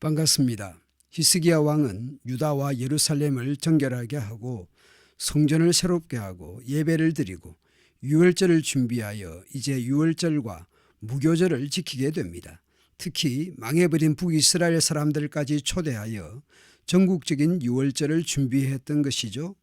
반갑습니다. 히스기야 왕은 유다와 예루살렘을 정결하게 하고 성전을 새롭게 하고 예배를 드리고 유월절을 준비하여 이제 유월절과 무교절을 지키게 됩니다. 특히 망해버린 북이스라엘 사람들까지 초대하여 전국적인 유월절을 준비했던 것이죠.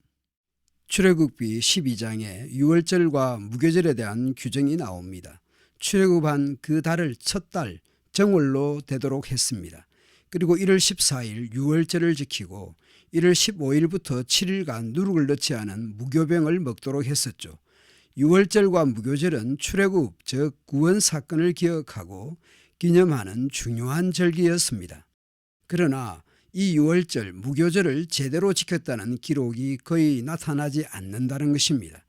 출애굽기 12장에 유월절과 무교절에 대한 규정이 나옵니다. 출애굽한 그 달을 첫 달 정월로 되도록 했습니다. 그리고 1월 14일 유월절을 지키고 1월 15일부터 7일간 누룩을 넣지 않은 무교병을 먹도록 했었죠. 유월절과 무교절은 출애굽 즉 구원 사건을 기억하고 기념하는 중요한 절기였습니다. 그러나 이 유월절 무교절을 제대로 지켰다는 기록이 거의 나타나지 않는다는 것입니다.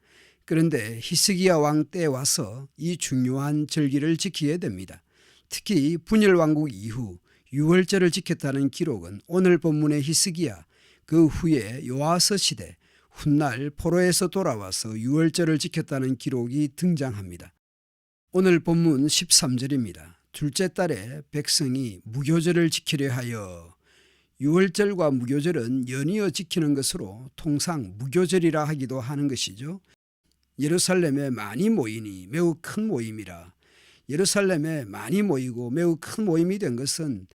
그런데 히스기야 왕때 와서 이 중요한 절기를 지키게 됩니다. 특히 분열 왕국 이후 유월절을 지켰다는 기록은 오늘 본문의 히스기야 그 후에 요아서 시대 훗날 포로에서 돌아와서 유월절을 지켰다는 기록이 등장합니다. 오늘 본문 13절입니다. 둘째 달에 백성이 무교절을 지키려 하여 유월절과 무교절은 연이어 지키는 것으로 통상 무교절이라 하기도 하는 것이죠. 예루살렘에 많이 모이니 매우 큰 모임이라 예루살렘에 많이 모이고 매우 큰 모임이 된 것은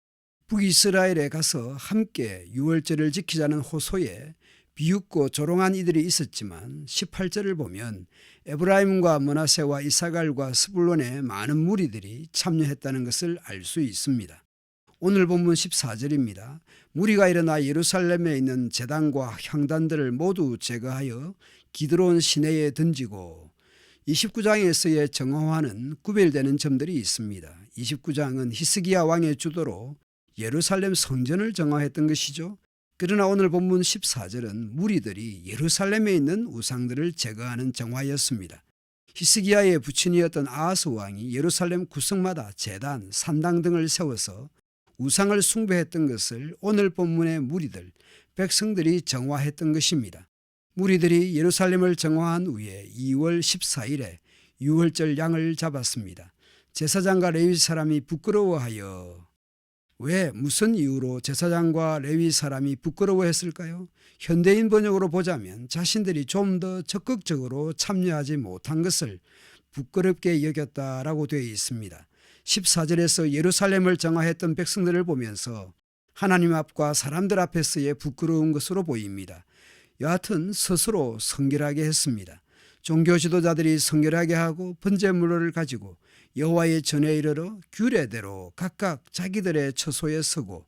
북이스라엘에 가서 함께 유월절을 지키자는 호소에 비웃고 조롱한 이들이 있었지만 18절을 보면 에브라임과 머나세와 이사갈과 스불론의 많은 무리들이 참여했다는 것을 알 수 있습니다. 오늘 본문 14절입니다. 무리가 일어나 예루살렘에 있는 제단과 향단들을 모두 제거하여 기드론 시내에 던지고 29장에서의 정화와는 구별되는 점들이 있습니다. 29장은 히스기야 왕의 주도로 예루살렘 성전을 정화했던 것이죠. 그러나 오늘 본문 14절은 무리들이 예루살렘에 있는 우상들을 제거하는 정화였습니다. 히스기야의 부친이었던 아하스 왕이 예루살렘 구석마다 제단, 산당 등을 세워서 우상을 숭배했던 것을 오늘 본문의 무리들, 백성들이 정화했던 것입니다. 무리들이 예루살렘을 정화한 후에 2월 14일에 유월절 양을 잡았습니다. 제사장과 레위 사람이 부끄러워하여 왜 무슨 이유로 제사장과 레위 사람이 부끄러워했을까요? 현대인 번역으로 보자면 자신들이 좀 더 적극적으로 참여하지 못한 것을 부끄럽게 여겼다라고 되어 있습니다. 14절에서 예루살렘을 정화했던 백성들을 보면서 하나님 앞과 사람들 앞에서의 부끄러운 것으로 보입니다. 여하튼 스스로 성결하게 했습니다. 종교 지도자들이 성결하게 하고 번제물을 가지고 여호와의 전에 이르러 규례대로 각각 자기들의 처소에 서고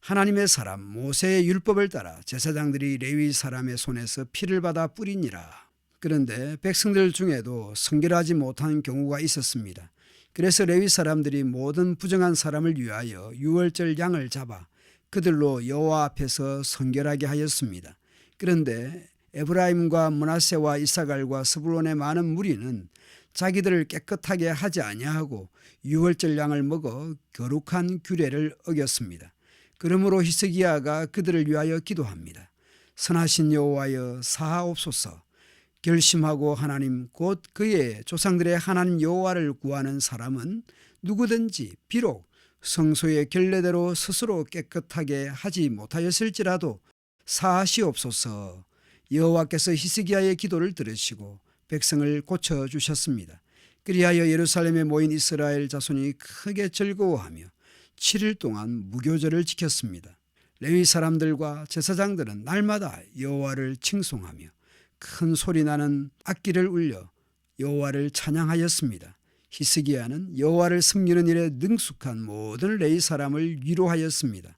하나님의 사람 모세의 율법을 따라 제사장들이 레위 사람의 손에서 피를 받아 뿌리니라. 그런데 백성들 중에도 성결하지 못한 경우가 있었습니다. 그래서 레위 사람들이 모든 부정한 사람을 위하여 유월절 양을 잡아 그들로 여호와 앞에서 성결하게 하였습니다. 그런데 에브라임과 문하세와 이사갈과 스불론의 많은 무리는 자기들을 깨끗하게 하지 아니하고 유월절 양을 먹어 거룩한 규례를 어겼습니다. 그러므로 히스기야가 그들을 위하여 기도합니다. 선하신 여호와여 사하옵소서 결심하고 하나님 곧 그의 조상들의 하나님 여호와를 구하는 사람은 누구든지 비록 성소의 결례대로 스스로 깨끗하게 하지 못하였을지라도 사하시옵소서 여호와께서 히스기야의 기도를 들으시고 백성을 고쳐 주셨습니다. 그리하여 예루살렘에 모인 이스라엘 자손이 크게 즐거워하며 7일 동안 무교절을 지켰습니다. 레위 사람들과 제사장들은 날마다 여호와를 칭송하며 큰 소리 나는 악기를 울려 여호와를 찬양하였습니다. 히스기야는 여호와를 섬기는 일에 능숙한 모든 레위 사람을 위로하였습니다.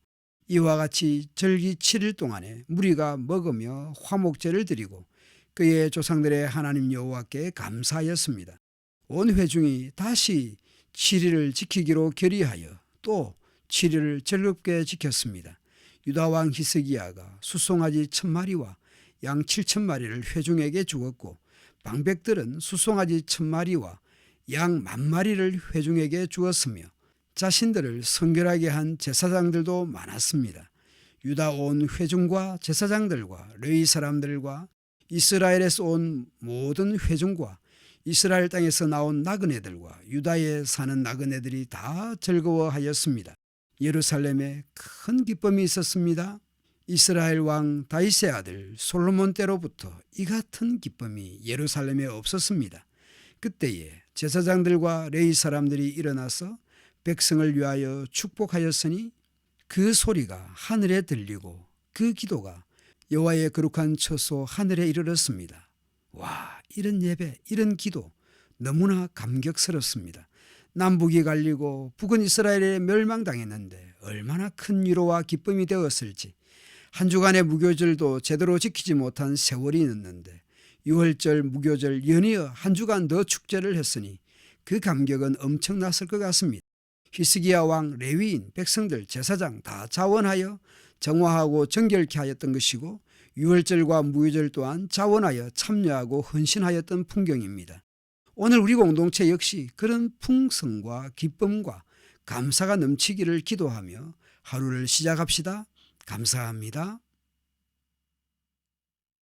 이와 같이 절기 7일 동안에 무리가 먹으며 화목제를 드리고 그의 조상들의 하나님 여호와께 감사하였습니다. 온 회중이 다시 7일을 지키기로 결의하여 또 7일을 즐겁게 지켰습니다. 유다 왕 히스기야가 수송아지 천마리와 양 7천마리를 회중에게 주었고 방백들은 수송아지 천마리와 양 만마리를 회중에게 주었으며 자신들을 성결하게 한 제사장들도 많았습니다. 유다 온 회중과 제사장들과 레위 사람들과 이스라엘에서 온 모든 회중과 이스라엘 땅에서 나온 나그네들과 유다에 사는 나그네들이 다 즐거워하였습니다. 예루살렘에 큰 기쁨이 있었습니다. 이스라엘 왕 다윗의 아들 솔로몬 때로부터 이 같은 기쁨이 예루살렘에 없었습니다. 그때에 제사장들과 레위 사람들이 일어나서 백성을 위하여 축복하였으니 그 소리가 하늘에 들리고 그 기도가 여호와의 거룩한 처소 하늘에 이르렀습니다. 와, 이런 예배, 이런 기도 너무나 감격스럽습니다. 남북이 갈리고 북은 이스라엘에 멸망당했는데 얼마나 큰 위로와 기쁨이 되었을지 한 주간의 무교절도 제대로 지키지 못한 세월이 있는데 6월절 무교절 연이어 한 주간 더 축제를 했으니 그 감격은 엄청났을 것 같습니다. 히스기야 왕 레위인 백성들 제사장 다 자원하여 정화하고 정결케 하였던 것이고 6월절과 무교절 또한 자원하여 참여하고 헌신하였던 풍경입니다. 오늘 우리 공동체 역시 그런 풍성과 기쁨과 감사가 넘치기를 기도하며 하루를 시작합시다. 감사합니다.